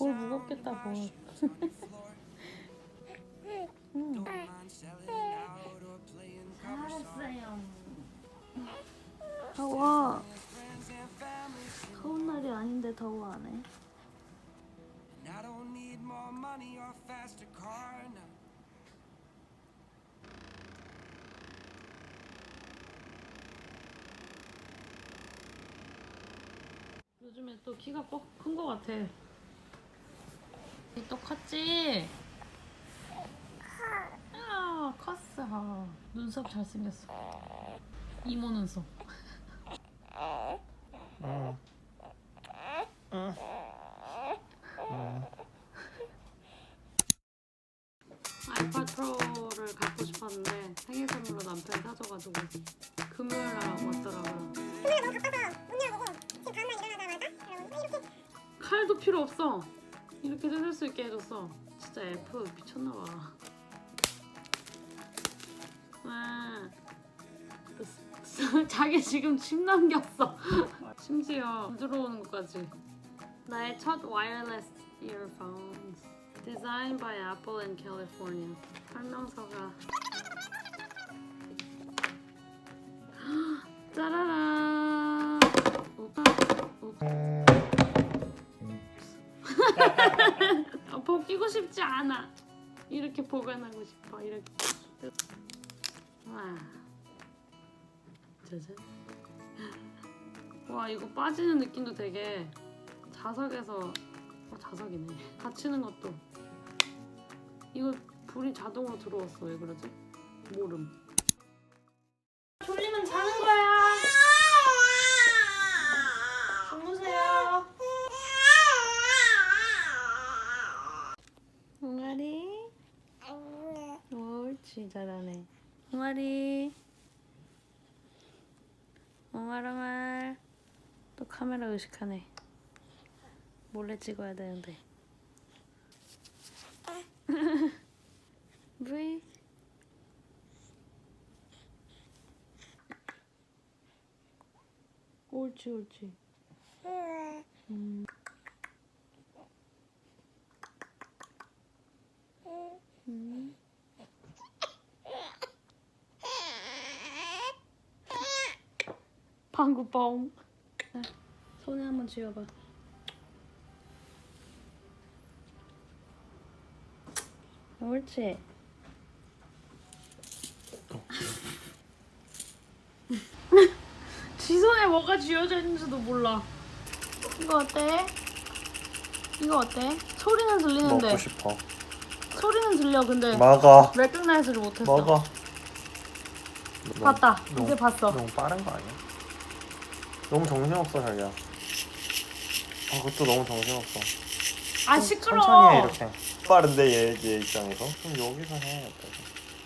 볼 무겁겠다 볼. 음. 잘했어요. 더워. 더운 날이 아닌데 더워하네. 요즘에 또 키가 큰 거 같아. 또 컸지? 아, 컸어. 눈썹 잘생겼어. 이모 눈썹. 응. 응. 아이팟 프로를 갖고 싶었는데 생일 선물로 남편이 사줘가지고 금요일 날 왔더라고요. 그날 너무 바빠서 못 열어보고 지금 다음날 일어나자마자 여러분 이렇게 칼도 필요 없어. 이렇게 뜯을 수 있게 해줬어. 진짜 F 미쳤나봐. 와. 자기 지금 침 남겼어. 심지어 부드러우는 것까지. 나의 첫 와이어리스 earphones. Designed by Apple in California. 설명서가. 짜라란. 오빠. 오빠. 어, 벗기고 싶지 않아. 이렇게 보관하고 싶어. 이렇게. 와. 짜잔. 와 이거 빠지는 느낌도 되게 자석에서 어, 자석이네. 닫히는 것도. 이거 불이 자동으로 들어왔어. 왜 그러지? 모름. 졸리면 자는 거야. 주무세요. 옹알이. 옳지 잘하네. 옹알이. 옹알옹알. 또 카메라 의식하네. 몰래 찍어야 되는데. 브이. 옳지 옳지. 음. 음. 방구뻥. 자, 손에 한번 쥐어봐. 옳지. 지 손에 뭐가 쥐어져 있는지도 몰라. 이거 어때? 이거 어때? 소리는 들리는데 먹고 싶어. 소리는 들려 근데 먹어. 레코나이즈를 못했어. 먹어. 봤다. 이제 봤어. 너무 빠른 거 아니야? 너무 정신없어 자기야. 아 그것도 너무 정신없어. 아 천천히 해 시끄러. 이렇게. 빠른데 얘, 얘 입장에서. 그럼 여기서 해. 옆에서.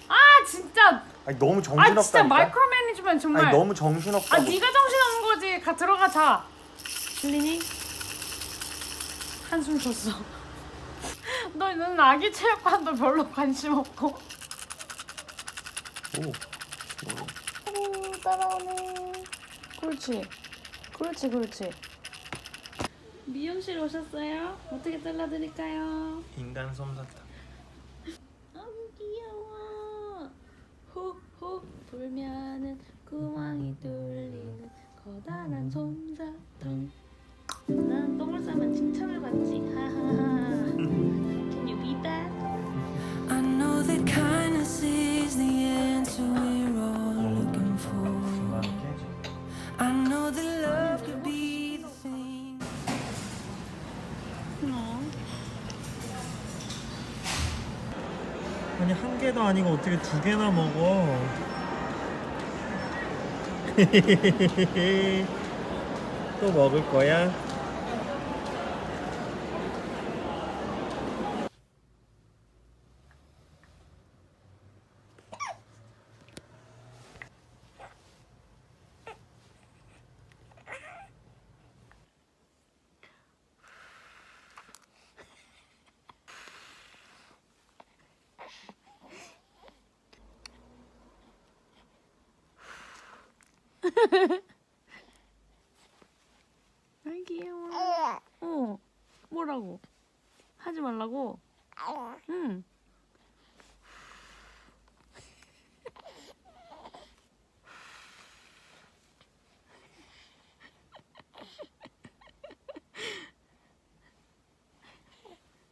아 진짜. 아니 너무 아 진짜 정신없다니까. 마이크로 매니지먼트 정말. 아니 너무 정신없다. 아 네가 정신 없는 거지. 가 들어가 자. 들리니? 한숨 쉬었어. 너는 아기 체육관도 별로 관심 없고. 오. 오 따라오네. 그렇지. 그렇지 그렇지. 미용실 오셨어요? 어떻게 잘라드릴까요? 인간 솜사탕. 너무 귀여워. 훅훅 불면은 구멍이 뚫리는 커다란 솜사탕. 난 똥을 싸면 칭찬을 받지. 개도 아니고 어떻게 두 개나 먹어? 또 먹을 거야? 아 귀여워. 어. 뭐라? 하라고. 하지 말라고. 응.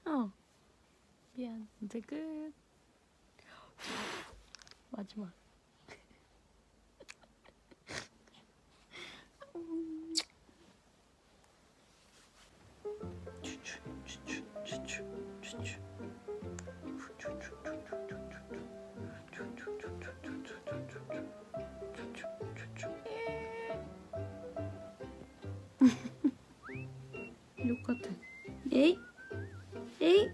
어. 미안. 이제 끝. 마지막. 욕 같아. 에이? 에이?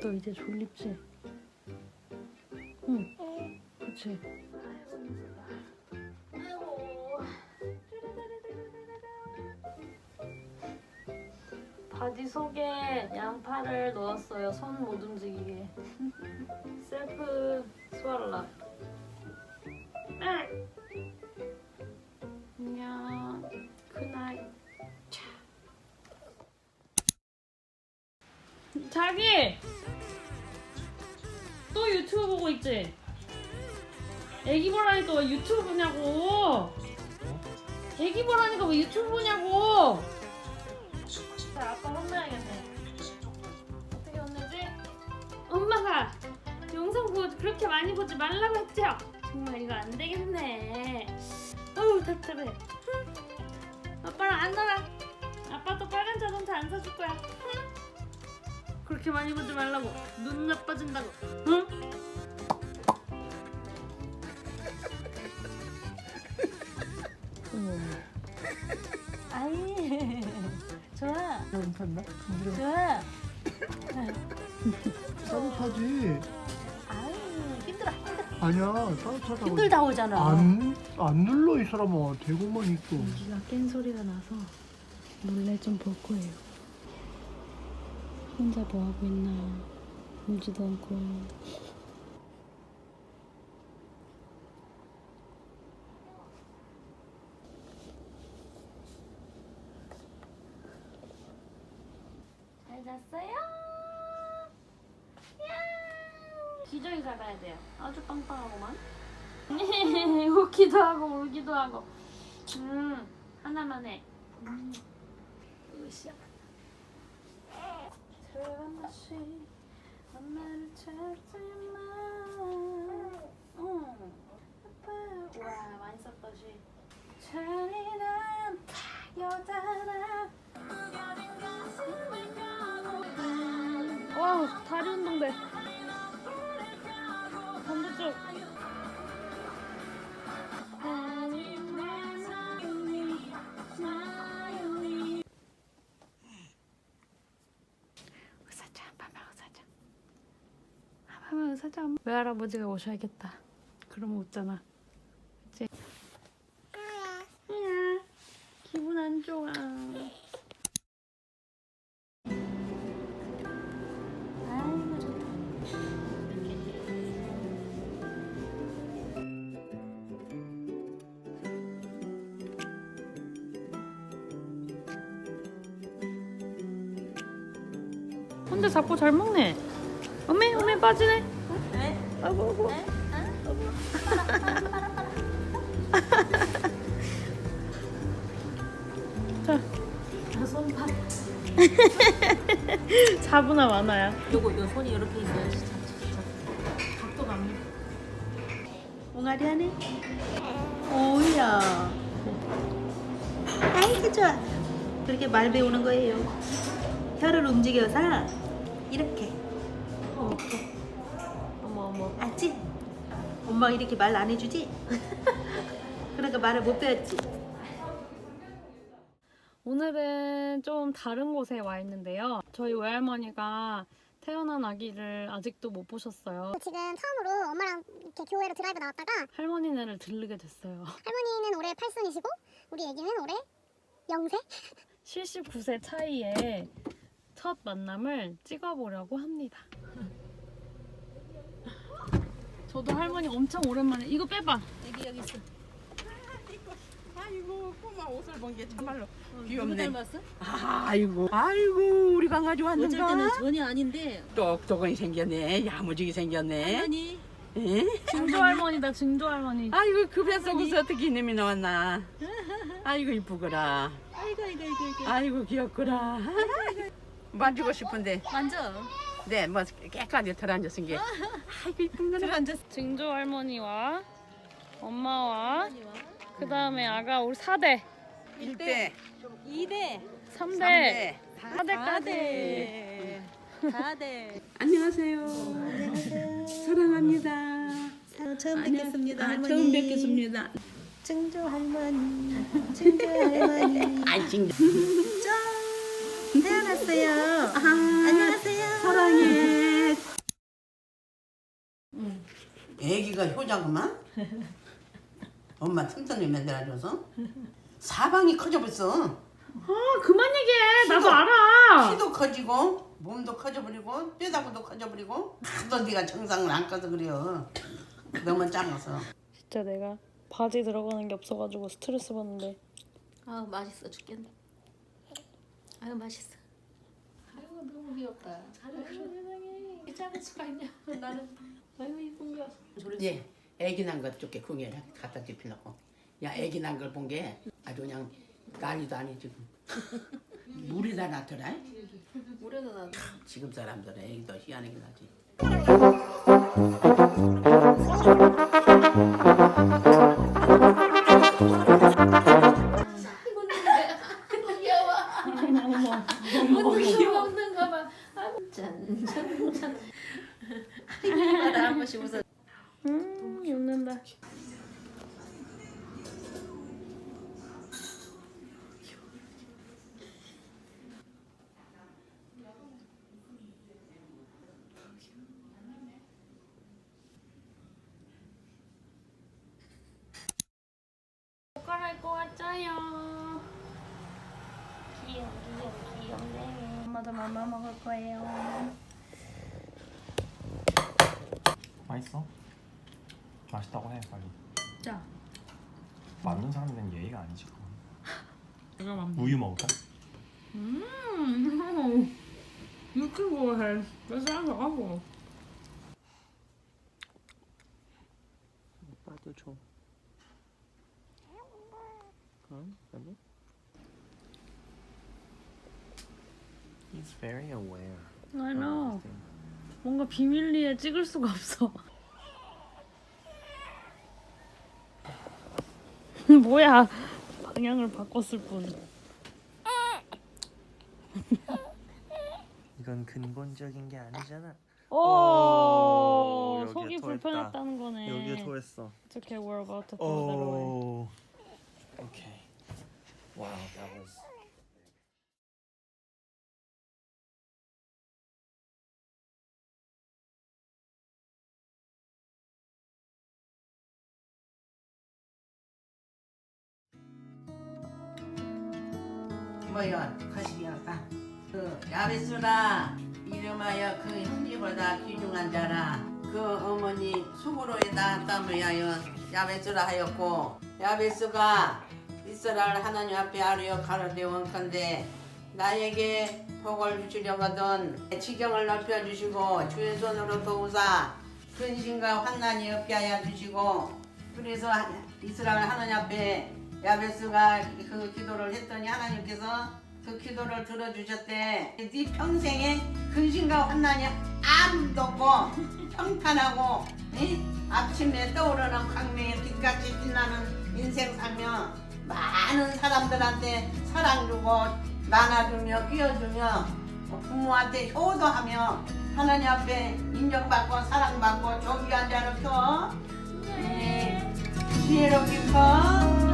너 이제 졸립지? 응. 그치? 바지 속에 양파를 넣었어요. 손 못 움직이게. 셀프 스왈라. 안녕. 자기! 또 유튜브 보고 있지? 애기 보라니까 왜 유튜브 보냐고! 애기 보라니까 왜 유튜브 보냐고! 자, 아빠 혼나야겠네. 어떻게 혼내지? 엄마가 영상 보 그렇게 많이 보지 말라고 했죠? 정말 이거 안 되겠네. 어우, 답답해. 흠. 아빠랑 안 놀아. 아빠 또 빨간 자동차 안 사줄 거야. 흠. 그렇게 많이 보지 말라고. 눈 나빠진다고. 응? 아이. 좋아. 안 탔나? 좋아. 따뜻하지. 아유, 힘들어. 아니야 따뜻하다고. 힘들다 오잖아. 안, 안 눌러 이 사람아 대고만 있고. 여기가 깬 소리가 나서 몰래 좀 볼 거예요. 혼자 뭐 하고 있나 울지도 않고. 잘 잤어요? 야! 기저귀 갈아야 돼요. 아주 빵빵하고만. 웃기도 하고 울기도 하고. 음, 하나만 해. 음, 으쌰. 새로운 다시 엄마를 찾지마. 음, 아빠. 와, 많이 썼다, 시. 잔인한 여자라. 와, 다리 운동돼. 밤에 의사자. 외할아버지가 오셔야겠다. 그러면 웃잖아. 그치? 야, 기분 안 좋아. 근데 자꾸 잘 먹네. 어메 어메 빠지네. 아이고. 자. 손팔. 자부나 많아요. 요거 요 손이 이렇게 있어야지 참 각도 납니다. 옹알이 하네 오야 아이고 좋아 그렇게 말 배우는 거예요 혀를 움직여서 이렇게 어머 어머. 엄마가 이렇게 말 안 해주지? 그러니까 말을 못 배웠지 오늘은 좀 다른 곳에 와 있는데요. 저희 외할머니가 태어난 아기를 아직도 못 보셨어요. 지금 처음으로 엄마랑 이렇게 교회로 드라이브 나왔다가 할머니네를 들르게 됐어요. 할머니는 올해 팔순이시고 우리 애기는 올해 영세? 79세 차이에 첫 만남을 찍어보려고 합니다. 저도 할머니 엄청 오랜만에 이거 빼봐. 여기 여기 있어 아이고 꼬마 옷을 본 게 참말로 귀엽네. 누구 닮았어? 아이고 아이고 우리 강아지 어쩔 때는 왔는가? 전혀 아닌데 똑똑하게 생겼네. 야무지게 생겼네. 할머니 에? 증조 할머니다 증조 할머니. 아이고 그 뱃속에서 어떻게 이놈이 나왔나? 아이고 이쁘거라. 아이고 아이고 아이고 아이고 아이고 귀엽거라. 만지고 싶은데 만져 네 뭐 깨끗하게 털어앉았은 게. 아이고 이쁜 거라. 들어앉았어 증조 할머니와 엄마와 그 다음에 아가 우리 4대, 1대. 2대. 3대, 3대. 4대까지. 4대. 안녕하세요. 사랑합니다. 처음 뵙겠습니다 아, 할머니. 처음 뵙겠습니다. 증조 할머니. 증조 할머니. 아 진짜 짠 태어났어요 안녕하세요 사랑해. 애기가 효자구만. 엄마 튼튼히 만들어줘서 사방이 커져버렸어. 아 그만 얘기해. 나도 알아. 키도 커지고 몸도 커져버리고 뼈다구도 커져버리고 하도 네가 정상을 안 꺼서 그래요. 너무 작아서. 진짜 내가 바지 들어가는 게 없어가지고 스트레스 받는데. 아 맛있어 죽겠네 아유 맛있어 아이고 너무 귀엽다 아이고 세상에 이 작은 수가 있냐 나는 아이고 이쁜 거 예, 애기 난 것 쪽에 궁예를 갖다 집히려고. 야, 애기 난 걸 본 게 아주 그냥 난리도 아니 지금. 물이 다 나더라. 물에다 놔 지금 사람들은 애기도 희한하게 나지. 짠짠짠 아이고 나한 번씩 웃어 음 웃는다. 옷 갈아입고 왔어요. 귀여워 귀여워 엄마도 맘마 먹을 거예요. 맛있어? 맛있다고 해 빨리. 자. 만든 사람들은 예의가 아니지 그건. 우유 먹을까? 이렇게 뭐해? 왜사람 하고? 오빠도 줘. 응? 여기? He's very aware. I know. 뭔가 비밀리에 찍을 수가 없어. 뭐야? 방향을 바꿨을 뿐. 이건 근본적인 게 아니잖아. 오, 오, 여기에 속이 토했다. 불편했다는 거네. 여기에 토했어. It's okay, we're about to throw that away. 오. Okay. Wow, that was. 뭐야 거시기였다. 그 야베스라 이름하여 그 형제보다 귀중한 자라. 그 어머니 수고로에다 땀을 하여 야베스라 하였고 야베스가 이스라엘 하나님 앞에 아뢰어 가로되 원컨대 나에게 복을 주시려거든 지경을 넓혀주시고 주의 손으로 도우사 근심과 환난이 없게 하여 주시고 그래서 이스라엘 하나님 앞에 야베스가 그 기도를 했더니 하나님께서 그 기도를 들어주셨대 네 평생에 근심과 환난이 아무도 없고 평탄하고 이? 아침에 떠오르는 광명의 빛같이 빛나는 인생 살며 많은 사람들한테 사랑 주고 나눠주며 끼워주며 부모한테 효도하며 하나님 앞에 인정받고 사랑받고 조귀한 자로 켜 네. 지혜로 깊어